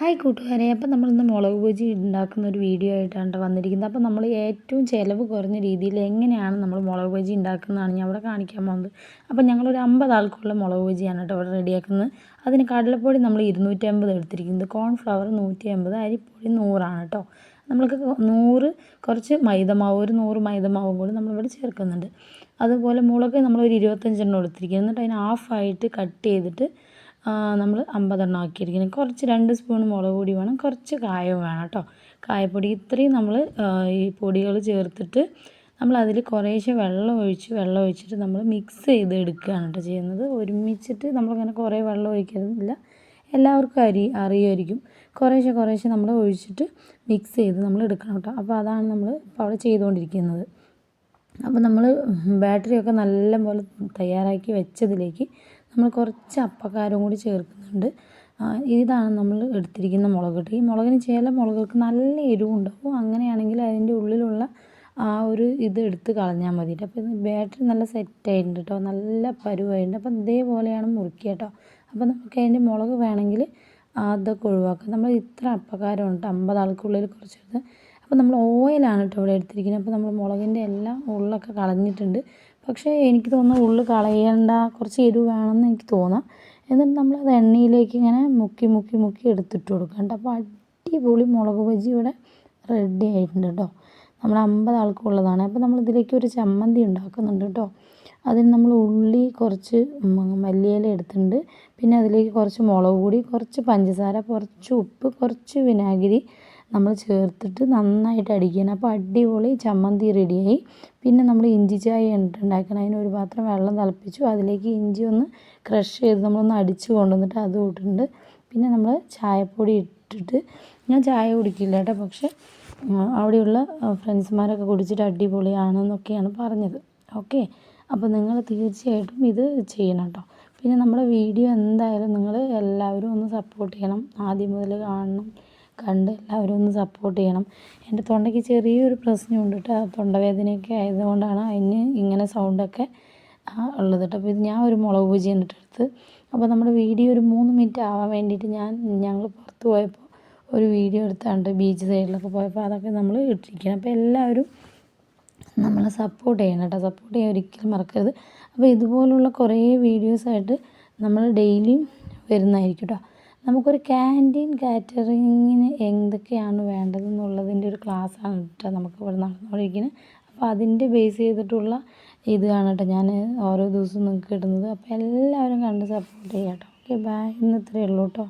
Hi കൂട്ടുകാരെ അപ്പം നമ്മളിന്ന് മുളക് ബജി ഉണ്ടാക്കുന്ന ഒരു വീഡിയോ ആയിട്ടാണ് വന്നിരിക്കുന്നത്. അപ്പം നമ്മൾ ഏറ്റവും ചിലവ് കുറഞ്ഞ രീതിയിൽ എങ്ങനെയാണ് നമ്മൾ മുളക് ബജി ഉണ്ടാക്കുന്നതാണ് ഞാൻ അവിടെ കാണിക്കാൻ പോകുന്നത്. അപ്പം ഞങ്ങളൊരു അമ്പത് ആൾക്കുള്ള മുളക് ബജിയാണ് കേട്ടോ ഇവിടെ റെഡിയാക്കുന്നത്. അതിന് കടലപ്പൊടി നമ്മൾ ഇരുന്നൂറ്റമ്പത് എടുത്തിരിക്കുന്നത്. കോൺഫ്ലവർ നൂറ്റി അമ്പത് അരിപ്പൊടി നൂറാണ് കേട്ടോ. നമ്മൾക്ക് നൂറ് കുറച്ച് മൈദമാവ് ഒരു നൂറ് മൈദമാവും കൂടി നമ്മളിവിടെ ചേർക്കുന്നുണ്ട്. അതുപോലെ മുളക് നമ്മളൊരു ഇരുപത്തഞ്ചെണ്ണം എടുത്തിരിക്കുന്നത് എന്നിട്ട് അതിന് ഹാഫായിട്ട് കട്ട് ചെയ്തിട്ട് നമ്മൾ അമ്പതെണ്ണം ആക്കിയിരിക്കുന്നത് കുറച്ച് രണ്ട് സ്പൂൺ മുളക് പൊടി വേണം കുറച്ച് കായവും വേണം കേട്ടോ. കായപ്പൊടി ഇത്രയും നമ്മൾ ഈ പൊടികൾ ചേർത്തിട്ട് നമ്മൾ അതിൽ കുറേശ്ശെ വെള്ളം ഒഴിച്ച് വെള്ളം ഒഴിച്ചിട്ട് നമ്മൾ മിക്സ് ചെയ്ത് എടുക്കുകയാണ് കേട്ടോ ചെയ്യുന്നത്. ഒരുമിച്ചിട്ട് നമ്മളിങ്ങനെ കുറേ വെള്ളം ഒഴിക്കുന്നില്ല എല്ലാവർക്കും അരി അറിയുമായിരിക്കും കുറേശ്ശെ കുറേശ്ശെ നമ്മൾ ഒഴിച്ചിട്ട് മിക്സ് ചെയ്ത് നമ്മൾ എടുക്കണം കേട്ടോ. അപ്പോൾ അതാണ് നമ്മൾ ഇപ്പോൾ അവിടെ ചെയ്തുകൊണ്ടിരിക്കുന്നത്. അപ്പോൾ നമ്മൾ ബാറ്ററിയൊക്കെ നല്ലപോലെ തയ്യാറാക്കി വെച്ചതിലേക്ക് നമ്മൾ കുറച്ച് അപ്പക്കാരം കൂടി ചേർക്കുന്നുണ്ട്. ഇതാണ് നമ്മൾ എടുത്തിരിക്കുന്ന മുളക് ഈ മുളകിന് ചില മുളകൾക്ക് നല്ല എരിവുണ്ടാവും. അങ്ങനെയാണെങ്കിൽ അതിന്റെ ഉള്ളിലുള്ള ആ ഒരു ഇത് എടുത്ത് കളഞ്ഞാൽ മതി അപ്പോൾ ഇത് ബാറ്ററി നല്ല സെറ്റായിട്ടുണ്ട് കേട്ടോ. നല്ല പരുവായിട്ടുണ്ട്. അപ്പം ഇതേപോലെയാണ് മുറുക്കുക കേട്ടോ. അപ്പോൾ നമുക്ക് അതിന്റെ മുളക് വേണമെങ്കിൽ അതൊക്കെ ഒഴിവാക്കാം. നമ്മൾ ഇത്ര അപ്പക്കാരം ഉണ്ട്. അമ്പത് ആൾക്കുള്ളിൽ കുറച്ചെടുത്ത്. അപ്പോൾ നമ്മൾ ഓയിലാണ് കേട്ടോ ഇവിടെ എടുത്തിരിക്കുന്നത്. അപ്പോൾ നമ്മൾ മുളകിന്റെ എല്ലാം ഉള്ളൊക്കെ കളഞ്ഞിട്ടുണ്ട്. പക്ഷേ എനിക്ക് തോന്നുന്നു ഉള്ളു കളയേണ്ട കുറച്ച് എരിവ് വേണമെന്ന് എനിക്ക് തോന്നാം. എന്നിട്ട് നമ്മളത് എണ്ണയിലേക്ക് ഇങ്ങനെ മുക്കി മുക്കി മുക്കി എടുത്തിട്ട് കൊടുക്കാം അപ്പോൾ അടിപൊളി മുളക് ബജി ഇവിടെ റെഡി ആയിട്ടുണ്ട് കേട്ടോ. നമ്മൾ അമ്പത് ആൾക്കുള്ളതാണ് അപ്പോൾ നമ്മൾ ഇതിലേക്ക് ഒരു ചമ്മന്തി ഉണ്ടാക്കുന്നുണ്ട് കേട്ടോ. അതിന് നമ്മൾ ഉള്ളി കുറച്ച് മല്ലിയില എടുത്തിട്ടുണ്ട്. പിന്നെ അതിലേക്ക് കുറച്ച് മുളക് പൊടി കുറച്ച് പഞ്ചസാര കുറച്ച് ഉപ്പ് കുറച്ച് വിനാഗിരി നമ്മൾ ചേർത്തിട്ട് നന്നായിട്ട് അടിക്കണം അപ്പോൾ അടിപൊളി ചമ്മന്തി റെഡിയായി. പിന്നെ നമ്മൾ ഇഞ്ചി ചായ ഉണ്ടാക്കണം അതിന് ഒരു പാത്രം വെള്ളം തിളപ്പിച്ചു. അതിലേക്ക് ഇഞ്ചി ഒന്ന് ക്രഷ് ചെയ്ത് നമ്മളൊന്ന് അടിച്ച് കൊണ്ടുവന്നിട്ട് അത് ഇട്ടിട്ടുണ്ട്. പിന്നെ നമ്മൾ ചായപ്പൊടി ഇട്ടിട്ട് ഞാൻ ചായ കുടിക്കില്ല കേട്ടോ. പക്ഷേ അവിടെയുള്ള ഫ്രണ്ട്സ്മാരൊക്കെ കുടിച്ചിട്ട് അടിപൊളിയാണെന്നൊക്കെയാണ് പറഞ്ഞത്. ഓക്കെ? അപ്പോൾ നിങ്ങൾ തീർച്ചയായിട്ടും ഇത് ചെയ്യണം കേട്ടോ. പിന്നെ നമ്മുടെ വീഡിയോ എന്തായാലും നിങ്ങൾ എല്ലാവരും ഒന്ന് സപ്പോർട്ട് ചെയ്യണം. ആദ്യം മുതൽ കാണണം. കണ്ട് എല്ലാവരും ഒന്ന് സപ്പോർട്ട് ചെയ്യണം. എന്റെ തൊണ്ടയ്ക്ക് ചെറിയൊരു പ്രശ്നമുണ്ട് കേട്ടോ. തൊണ്ടവേദനയൊക്കെ ആയതുകൊണ്ടാണ് അതിന് ഇങ്ങനെ സൗണ്ടൊക്കെ ഉള്ളത് കേട്ടോ. അപ്പോൾ ഇത് ഞാൻ ഒരു മുളക് പൂജ എടുത്ത് അപ്പോൾ നമ്മുടെ വീഡിയോ ഒരു മൂന്ന് മിനിറ്റ് ആവാൻ വേണ്ടിയിട്ട് ഞാൻ ഞങ്ങൾ പുറത്ത് പോയപ്പോൾ ഒരു വീഡിയോ എടുത്താണ്ട് ബീച്ച് സൈഡിലൊക്കെ പോയപ്പോൾ അതൊക്കെ നമ്മൾ ഇട്ടിരിക്കണം അപ്പോൾ എല്ലാവരും നമ്മളെ സപ്പോർട്ട് ചെയ്യണം കേട്ടോ. സപ്പോർട്ട് ചെയ്യാൻ ഒരിക്കലും മറക്കരുത്. അപ്പോൾ ഇതുപോലുള്ള കുറേ വീഡിയോസായിട്ട് നമ്മൾ ഡെയിലിയും വരുന്നതായിരിക്കും കേട്ടോ. നമുക്കൊരു ക്യാന്റീൻ കാറ്ററിങ്ങിന് എന്തൊക്കെയാണ് വേണ്ടതെന്നുള്ളതിന്റെ ഒരു ക്ലാസ്സാണ് കേട്ടോ നമുക്ക് ഇവിടെ നടന്നുകൊണ്ടിരിക്കുന്നത്. അപ്പോൾ അതിന്റെ ബേസ് ചെയ്തിട്ടുള്ള ഇതാണ് കേട്ടോ ഞാൻ ഓരോ ദിവസവും നിങ്ങൾക്ക് കിട്ടുന്നത് അപ്പോൾ എല്ലാവരും കണ്ട് സപ്പോർട്ട് ചെയ്യാം കേട്ടോ. ഓക്കെ ബൈ ഇന്ന് ഇത്രയേ ഉള്ളൂ കേട്ടോ.